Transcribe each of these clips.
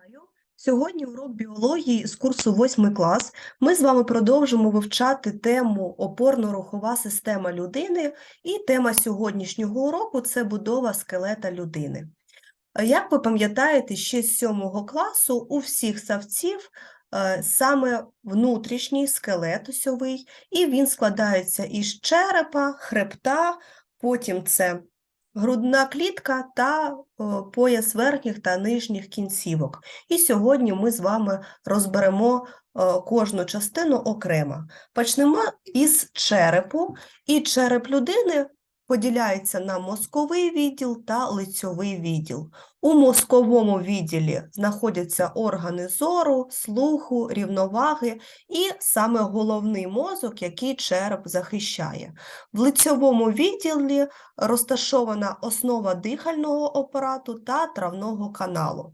Вітаю! Сьогодні урок біології з курсу 8 клас. Ми з вами продовжимо вивчати тему опорно-рухова система людини, і тема сьогоднішнього уроку це будова скелета людини. Як ви пам'ятаєте, ще з 7 класу у всіх савців е, саме внутрішній скелет осьовий, і він складається із черепа, хребта, потім це грудна клітка та е, пояс верхніх та нижніх кінцівок. І сьогодні ми з вами розберемо е, кожну частину окремо. Почнемо із черепу, і череп людини поділяється на мозковий відділ та лицьовий відділ. У мозковому відділі знаходяться органи зору, слуху, рівноваги і саме головний мозок, який череп захищає. В лицьовому відділі розташована основа дихального апарату та травного каналу.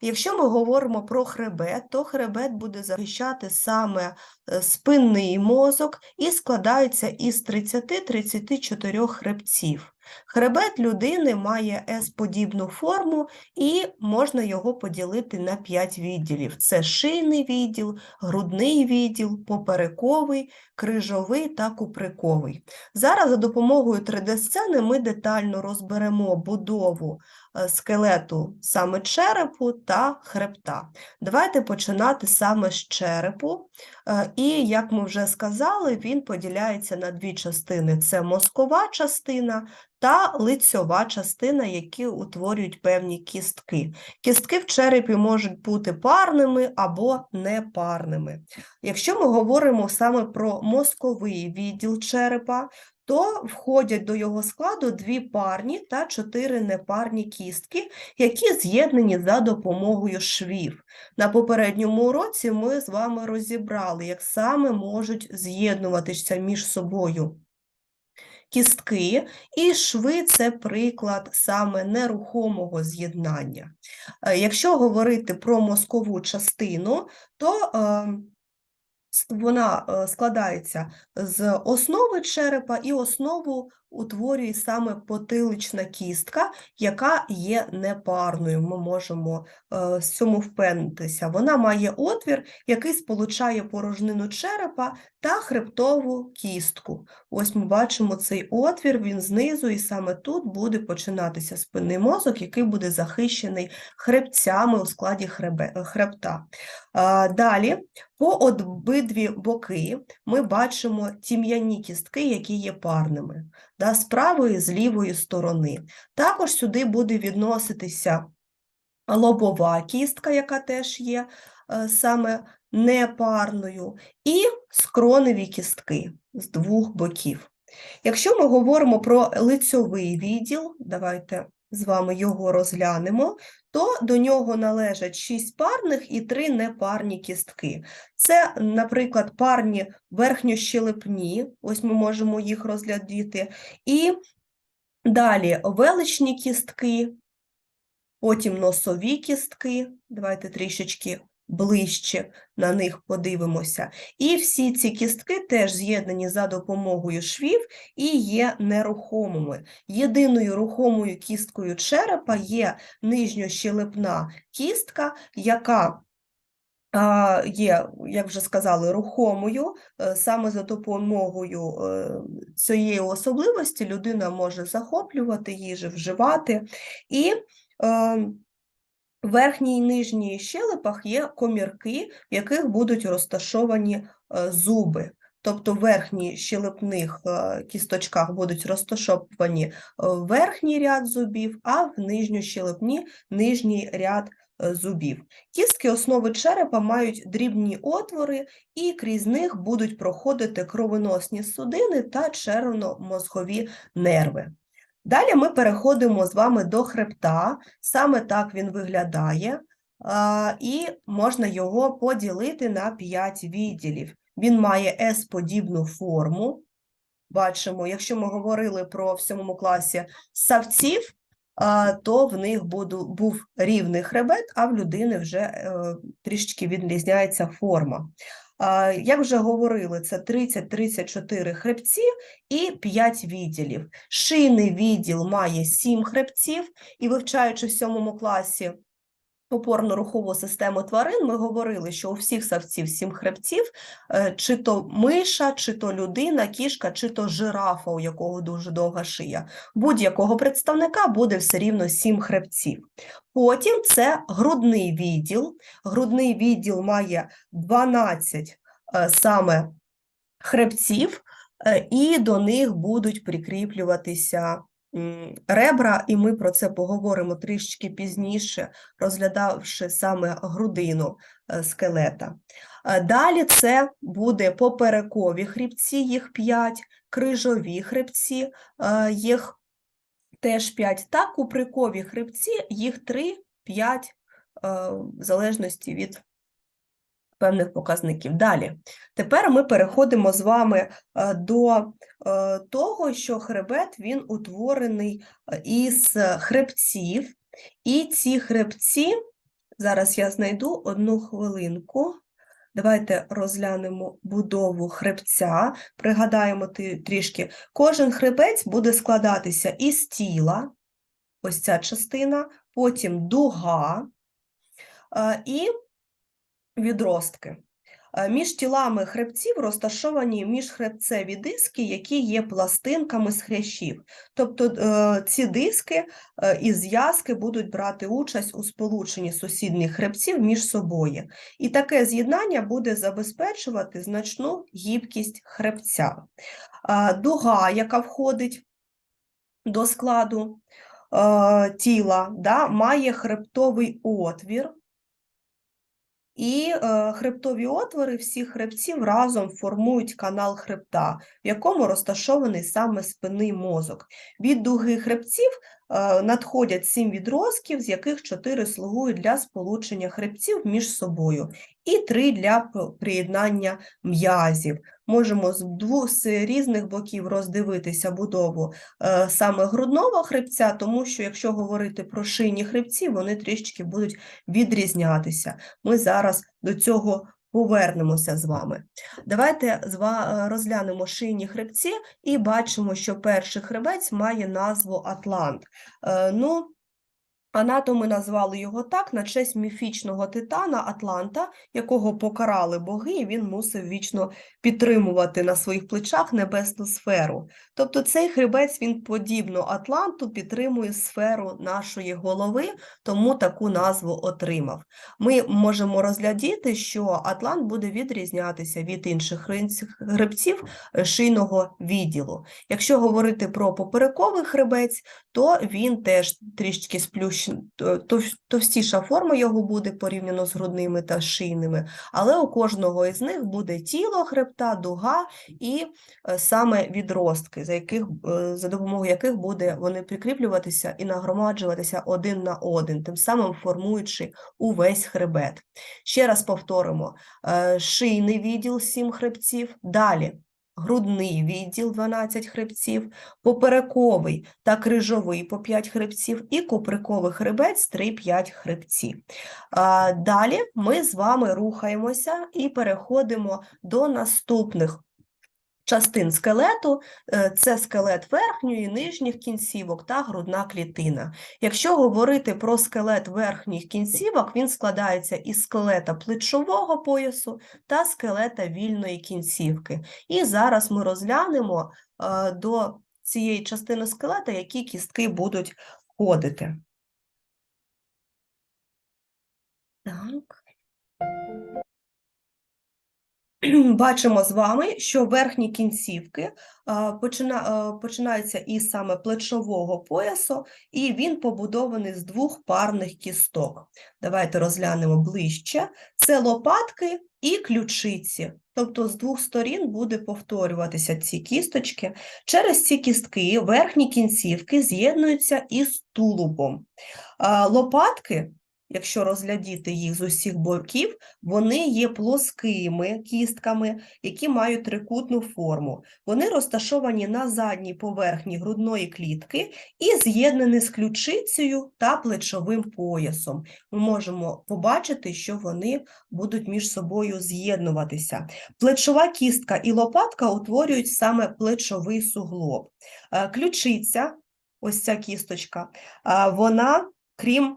Якщо ми говоримо про хребет, то хребет буде захищати саме е, спинний мозок і складається із 30-34 хребців. Хребет людини має S-подібну форму і можна його поділити на 5 відділів. Це шийний відділ, грудний відділ, поперековий, крижовий та куприковий. Зараз за допомогою 3D-сцени ми детально розберемо будову скелету саме черепу та хребта. Давайте починати саме з черепу. Е, І, як ми вже сказали, він поділяється на дві частини: це мозкова частина та лицьова частина, які утворюють певні кістки. Кістки в черепі можуть бути парними або непарними. Якщо ми говоримо саме про мозковий відділ черепа, то входять до його складу дві парні та чотири непарні кістки, які з'єднані за допомогою швів. На попередньому уроці ми з вами розібрали, як саме можуть з'єднуватися між собою кістки, і шви це приклад саме нерухомого з'єднання. Е, Якщо говорити про мозкову частину, то е, с- вона е, складається з основи черепа, і основу утворює саме потилична кістка, яка є непарною. Ми можемо е, з цьому впевнитися. Вона має отвір, який сполучає порожнину черепа та хребтову кістку. Ось ми бачимо цей отвір, він знизу, і саме тут буде починатися спинний мозок, який буде захищений хребцями у складі хребе- хребта. А, Далі, по обидві боки ми бачимо тім'яні кістки, які є парними, да, з правої і з лівої сторони. Також сюди буде відноситися лобова кістка, яка теж є е, саме непарною, і скроневі кістки з двох боків. Якщо ми говоримо про лицьовий відділ, давайте з вами його розглянемо, то до нього належать 6 парних і 3 непарні кістки. Це, наприклад, парні верхньощелепні, ось ми можемо їх розглядіти, і далі величні кістки, потім носові кістки, давайте трішечки ближче на них подивимося. І всі ці кістки теж з'єднані за допомогою швів і є нерухомими. Єдиною рухомою кісткою черепа є нижньощелепна кістка, яка є, як вже сказали, рухомою. Е, Саме за допомогою е, цієї особливості людина може захоплювати їжу, вживати. І е, в верхній і нижній щелепах є комірки, в яких будуть розташовані е, зуби. Тобто в верхній щелепних е, кісточках будуть розташовані е, верхній ряд зубів, а в нижньощелепні нижній ряд зубів. Кістки основи черепа мають дрібні отвори, і крізь них будуть проходити кровоносні судини та червно-мозгові нерви. Далі ми переходимо з вами до хребта, саме так він виглядає, і можна його поділити на 5 відділів. Він має S-подібну форму. Бачимо, якщо ми говорили про в 7 класі савців, то в них був рівний хребет, а в людини вже е, трішечки відрізняється форма. Як вже говорили, це 30-34 хребці і 5 відділів. Шийний відділ має 7 хребців, і вивчаючи в 7 класі опорно-рухову систему тварин, ми говорили, що у всіх савців сім хребців, е, чи то миша, чи то людина, кішка, чи то жирафа, у якого дуже довга шия. Будь-якого представника буде все рівно сім хребців. Потім це грудний відділ. Грудний відділ має 12 е, саме хребців, е, і до них будуть прикріплюватися ребра, і ми про це поговоримо трішки пізніше, розглядавши саме грудину е, скелета. Е, Далі це буде поперекові хребці, їх 5, крижові хребці, е, їх теж 5, та куприкові хребці, їх 3, 5, в залежності від певних показників. Далі. Тепер ми переходимо з вами е, до е, того, що хребет він утворений е, із хребців, і ці хребці, зараз я знайду одну хвилинку. Давайте розглянемо будову хребця, пригадаємо трішки. Кожен хребець буде складатися із тіла, ось ця частина, потім дуга і відростки. Е, Між тілами хребців розташовані міжхребцеві диски, які є пластинками з хрящів. Тобто е, ці диски е, і зв'язки будуть брати участь у сполученні сусідніх хребців між собою. І таке з'єднання буде забезпечувати значну гібкість хребця. Дуга, яка входить до складу тіла, має хребтовий отвір. І е, хребтові отвори всіх хребців разом формують канал хребта, в якому розташований саме спинний мозок. Від дуги хребців надходять сім відростків, з яких чотири слугують для сполучення хребців між собою, і три для приєднання м'язів. Можемо з двох з різних боків роздивитися будову е, саме грудного хребця, тому що якщо говорити про шийні хребці, вони трішки будуть відрізнятися. Ми зараз до цього повернемося з вами. Давайте е, розглянемо шийні хребці і бачимо, що перший хребець має назву Атлант. Е, Ну, Анатоми назвали його так на честь міфічного титана Атланта, якого покарали боги, і він мусив вічно підтримувати на своїх плечах небесну сферу. Тобто цей хребець він подібно Атланту підтримує сферу нашої голови, тому таку назву отримав. Ми можемо розглядіти, що Атлант буде відрізнятися від інших хребців шийного відділу. Якщо говорити про поперековий хребець, то він теж трішки сплющ... то- тов- товстіша форма його буде порівняно з грудними та шийними, але у кожного із них буде тіло хребта, дуга і е, саме відростки, за, яких, е, за допомогою яких буде вони прикріплюватися і нагромаджуватися один на один, тим самим формуючи увесь хребет. Ще раз повторимо: е, шийний відділ 7 хребців, далі грудний відділ 12 хребців, поперековий та крижовий по 5 хребців і куприковий хребець 3-5 хребців. Далі ми з вами рухаємося і переходимо до наступних частин скелету. Е, Це скелет верхньої, нижніх кінцівок та грудна клітина. Якщо говорити про скелет верхніх кінцівок, він складається із скелета плечового поясу та скелета вільної кінцівки. І зараз ми розглянемо е, до цієї частини скелета, які кістки будуть входити. Так. Бачимо з вами, що верхні кінцівки почина, починаються із саме плечового поясу, і він побудований з двох парних кісток. Давайте розглянемо ближче. Це лопатки і ключиці. Тобто з двох сторін буде повторюватися ці кісточки. Через ці кістки верхні кінцівки з'єднуються із тулубом. Лопатки, якщо розглядіти їх з усіх боків, вони є плоскими кістками, які мають трикутну форму. Вони розташовані на задній поверхні грудної клітки і з'єднані з ключицею та плечовим поясом. Ми можемо побачити, що вони будуть між собою з'єднуватися. Плечова кістка і лопатка утворюють саме плечовий суглоб. Е, Ключиця, ось ця кісточка, е, вона, крім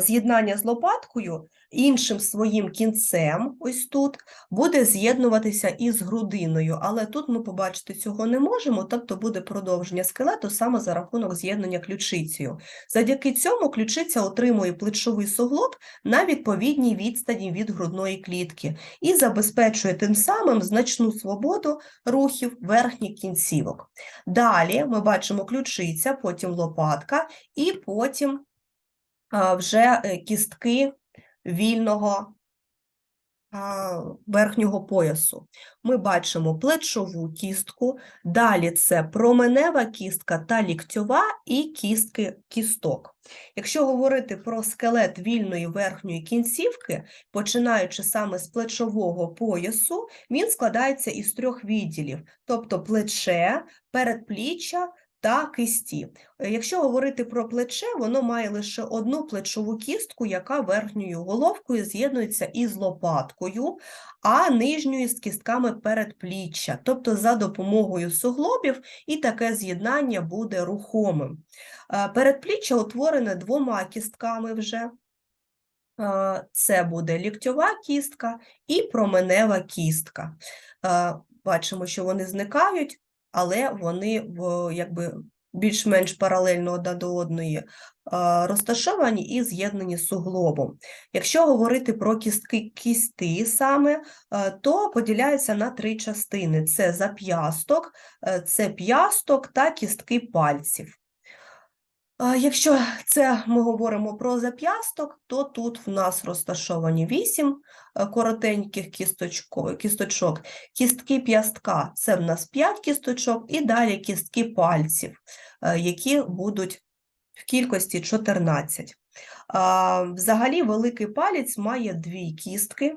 з'єднання з лопаткою іншим своїм кінцем, ось тут, буде з'єднуватися із грудиною, але тут ми побачити цього не можемо, тобто буде продовження скелету саме за рахунок з'єднання ключицею. Завдяки цьому ключиця отримує плечовий суглоб на відповідній відстані від грудної клітки і забезпечує тим самим значну свободу рухів верхніх кінцівок. Далі ми бачимо ключиця, потім лопатка і потім вже е, кістки вільного верхнього поясу. Ми бачимо плечову кістку, далі це променева кістка та ліктьова і кістки кісток. Якщо говорити про скелет вільної верхньої кінцівки, починаючи саме з плечового поясу, він складається із трьох відділів, тобто плече, передпліччя та кисті. Е, Якщо говорити про плече, воно має лише одну плечову кістку, яка верхньою головкою з'єднується із лопаткою, а нижньою з кістками передпліччя. Тобто за допомогою суглобів і таке з'єднання буде рухомим. Е, Передпліччя утворене двома кістками вже. Е, Це буде ліктьова кістка і променева кістка. Бачимо, що вони зникають, але вони в, якби більш-менш паралельно одна до одної розташовані і з'єднані з суглобом. Якщо говорити про кістки кісти саме, то поділяються на три частини: це зап'ясток, е, це п'ясток та кістки пальців. Якщо це ми говоримо про зап'ясток, то тут в нас розташовані вісім е, коротеньких кісточок. Кістки п'ястка це в нас 5 кісточок, і далі кістки пальців, е, які будуть в кількості 14. Взагалі великий палець має дві кістки,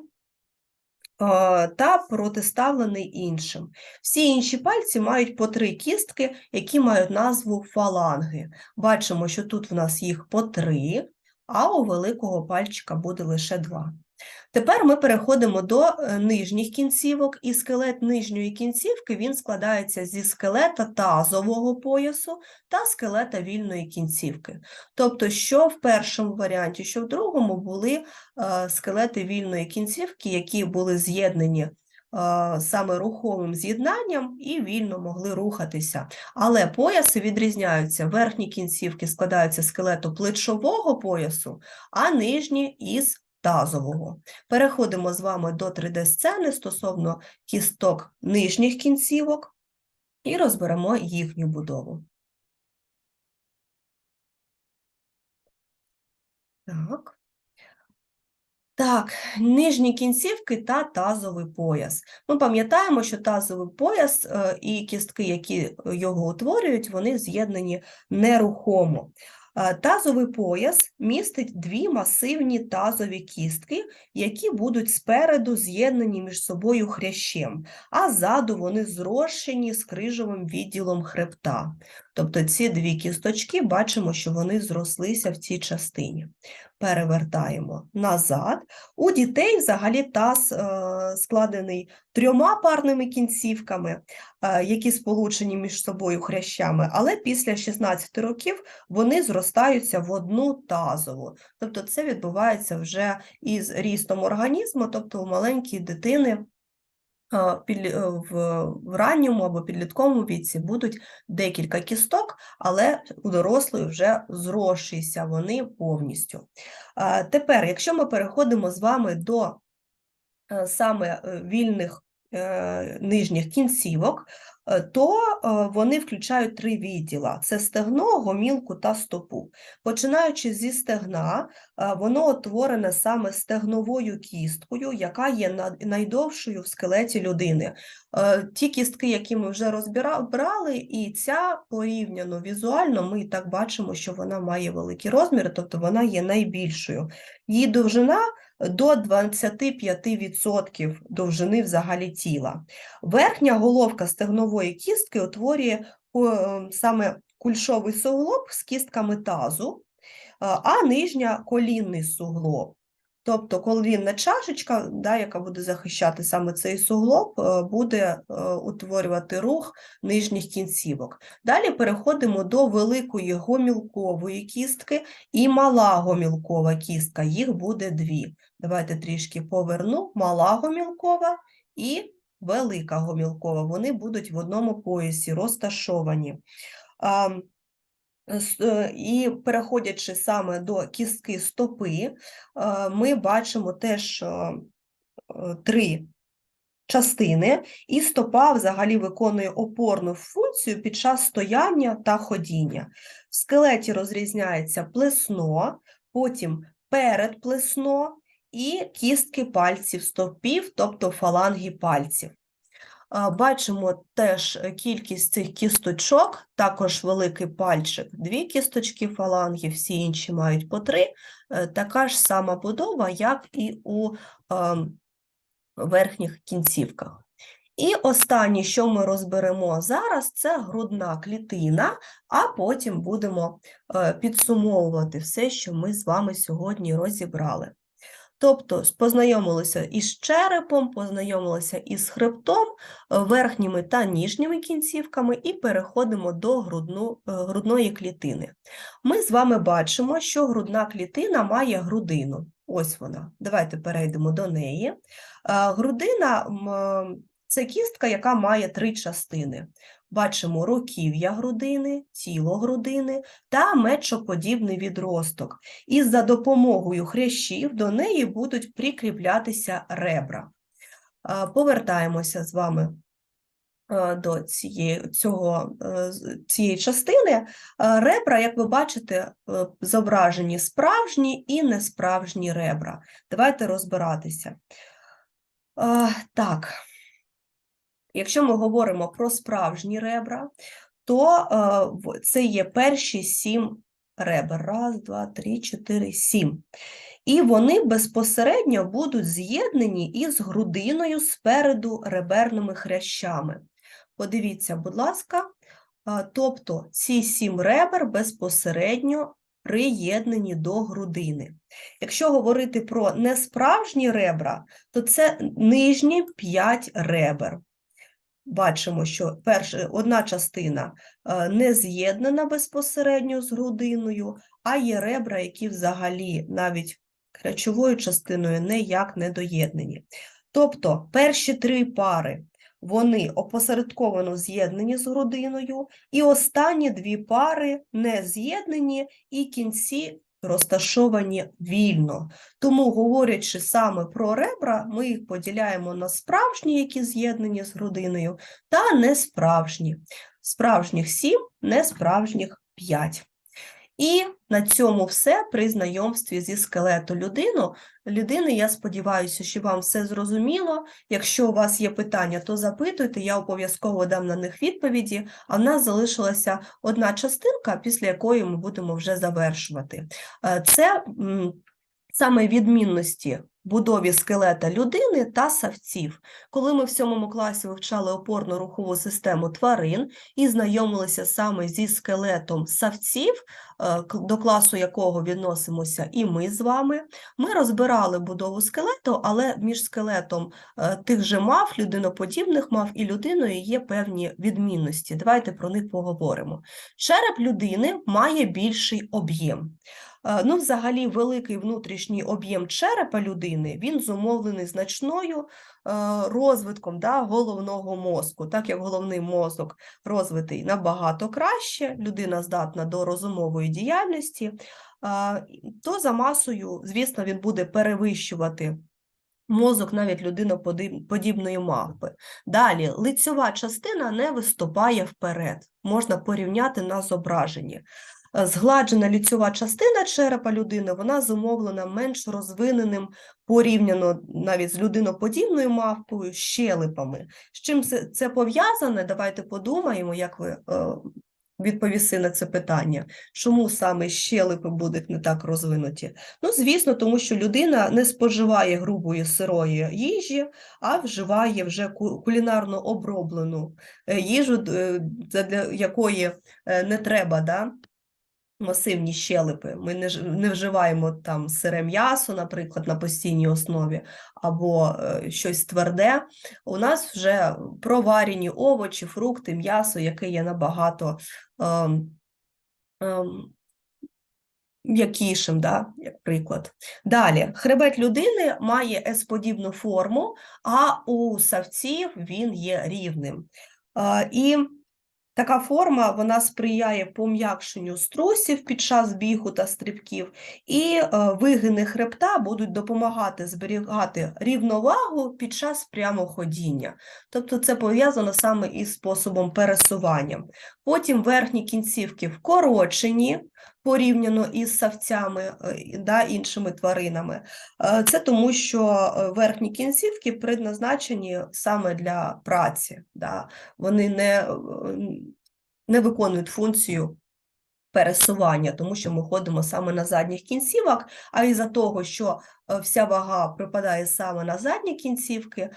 та протиставлений іншим. Всі інші пальці мають по три кістки, які мають назву фаланги. Бачимо, що тут в нас їх по три, а у великого пальчика буде лише два. Тепер ми переходимо до е, нижніх кінцівок, і скелет нижньої кінцівки він складається зі скелета тазового поясу та скелета вільної кінцівки. Тобто, що в першому варіанті, що в другому були е, скелети вільної кінцівки, які були з'єднані е, саме рухомим з'єднанням і вільно могли рухатися. Але пояси відрізняються. Верхні кінцівки складаються з скелету плечового поясу, а нижні із тазового. Переходимо з вами до 3D-сцени стосовно кісток нижніх кінцівок і розберемо їхню будову. Так. Так, нижні кінцівки та тазовий пояс. Ми пам'ятаємо, що тазовий пояс е, і кістки, які його утворюють, вони з'єднані нерухомо. Тазовий пояс містить дві масивні тазові кістки, які будуть спереду з'єднані між собою хрящем, а ззаду вони зрощені з крижовим відділом хребта. Тобто ці дві кісточки бачимо, що вони зрослися в цій частині. Перевертаємо назад. У дітей взагалі таз е, складений трьома парними кінцівками, е, які сполучені між собою хрящами, але після 16 років вони зростаються в одну тазову. Тобто це відбувається вже із рістом організму, тобто у маленької дитини в, в ранньому або підлітковому віці будуть декілька кісток, але у дорослої вже зросшіся вони повністю. Тепер, якщо ми переходимо з вами до е, саме е, вільних е, нижніх кінцівок, то е, вони включають три відділа: це стегно, гомілку та стопу. Починаючи зі стегна, е, воно утворене саме стегновою кісткою, яка є на- найдовшою в скелеті людини. Е, Ті кістки, які ми вже розбирали, і ця порівняно візуально, ми так бачимо, що вона має великі розміри, тобто вона є найбільшою. Її довжина до 25% довжини взагалі тіла. Верхня головка стегнової кістки утворює е, саме кульшовий суглоб з кістками тазу, е, а нижня колінний суглоб. Тобто колінна чашечка, да, яка буде захищати саме цей суглоб, е, буде утворювати рух нижніх кінцівок. Далі переходимо до великої гомілкової кістки і мала гомілкова кістка, їх буде дві. Давайте трішки поверну. Мала гомілкова і велика гомілкова. Вони будуть в одному поясі розташовані. Е, І переходячи саме до кістки стопи, е, ми бачимо теж е, три частини, і стопа взагалі виконує опорну функцію під час стояння та ходіння. В скелеті розрізняється плесно, потім передплесно і кістки пальців стопів, тобто фаланги пальців. Бачимо теж кількість цих кісточок, також великий пальчик, дві кісточки фаланги, всі інші мають по три. Е, Така ж сама будова, як і у ем, верхніх кінцівках. І останнє, що ми розберемо зараз, це грудна клітина, а потім будемо е, підсумовувати все, що ми з вами сьогодні розібрали. Тобто познайомилися із черепом, познайомилися із хребтом, е, верхніми та ніжніми кінцівками і переходимо до грудну, е, грудної клітини. Ми з вами бачимо, що грудна клітина має грудину. Ось вона. Давайте перейдемо до неї. Е, Грудина це кістка, яка має три частини. Бачимо руків'я грудини, тіло грудини та мечоподібний відросток. І за допомогою хрящів до неї будуть прикріплятися ребра. Повертаємося з вами до цієї, цього, е, цієї частини. Ребра, як ви бачите, е, зображені справжні і несправжні ребра. Давайте розбиратися. Так, якщо ми говоримо про справжні ребра, то е, це є перші сім ребер. Раз, два, три, чотири, сім. І вони безпосередньо будуть з'єднані із грудиною спереду реберними хрящами. Подивіться, будь ласка, тобто ці сім ребер безпосередньо приєднані до грудини. Якщо говорити про несправжні ребра, то це нижні 5 ребер. Бачимо, що перша, одна частина е, не з'єднана безпосередньо з грудиною, а є ребра, які взагалі навіть речовою частиною ніяк не доєднані. Тобто перші три пари вони опосередковано з'єднані з грудиною, і останні дві пари не з'єднані, і кінці розташовані вільно. Тому, говорячи саме про ребра, ми їх поділяємо на справжні, які з'єднані з грудиною, та несправжні. Справжніх сім, несправжніх п'ять. І на цьому все при знайомстві зі скелету людину. людини. Я сподіваюся, що вам все зрозуміло. Якщо у вас є питання, то запитуйте, я обов'язково дам на них відповіді. А в нас залишилася одна частинка, після якої ми будемо вже завершувати. Е, Це саме відмінності будові скелета людини та савців. Коли ми в сьомому класі вивчали опорно-рухову систему тварин і знайомилися саме зі скелетом савців, е, до класу якого відносимося і ми з вами, ми розбирали будову скелету, але між скелетом е, тих же мав, людиноподібних мав і людиною є певні відмінності. Давайте про них поговоримо. Череп людини має більший об'єм. Е, Ну, взагалі, великий внутрішній об'єм черепа людини він зумовлений значною е, розвитком да, головного мозку. Так як головний мозок розвитий набагато краще, людина здатна до розумової діяльності, то за масою, звісно, він буде перевищувати мозок навіть людиноподібної мавпи. Далі, лицьова частина не виступає вперед, можна порівняти на зображенні. Згладжена ліцьова частина черепа людини, вона зумовлена менш розвиненим порівняно навіть з людиноподібною мавпою, щелепами. З чим це, пов'язане? Давайте подумаємо, як ви е, відповісти на це питання. Чому саме щелепи будуть не так розвинуті? Ну, звісно, тому що людина не споживає грубої сирої їжі, а вживає вже кулінарно оброблену е, їжу, е, якої е, не треба да, масивні щелепи. Ми не, не вживаємо там сире м'ясо, наприклад, на постійній основі, або е, щось тверде. У нас вже проварені овочі, фрукти, м'ясо, яке є набагато ем, ем, м'якішим, да, як приклад. Далі, хребет людини має S-подібну форму, а у савців він є рівним. Е, І така форма вона сприяє пом'якшенню струсів під час бігу та стрибків, і е, вигини хребта будуть допомагати зберігати рівновагу під час прямоходіння. Тобто це пов'язано саме із способом пересування. Потім верхні кінцівки вкорочені порівняно із савцями е, да, іншими тваринами. Е, Це тому, що е, верхні кінцівки предназначені саме для праці. Да. Вони не, не виконують функцію пересування, тому що ми ходимо саме на задніх кінцівок, а із-за того, що вся вага припадає саме на задні кінцівки,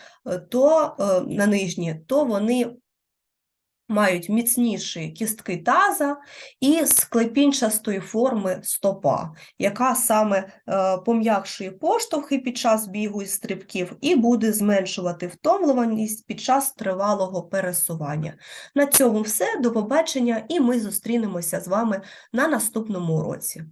то на нижні, то вони мають міцніші кістки таза і склепінчастої форми стопа, яка саме е, пом'якшує поштовхи під час бігу і стрибків і буде зменшувати втомлюваність під час тривалого пересування. На цьому все. До побачення, і ми зустрінемося з вами на наступному уроці.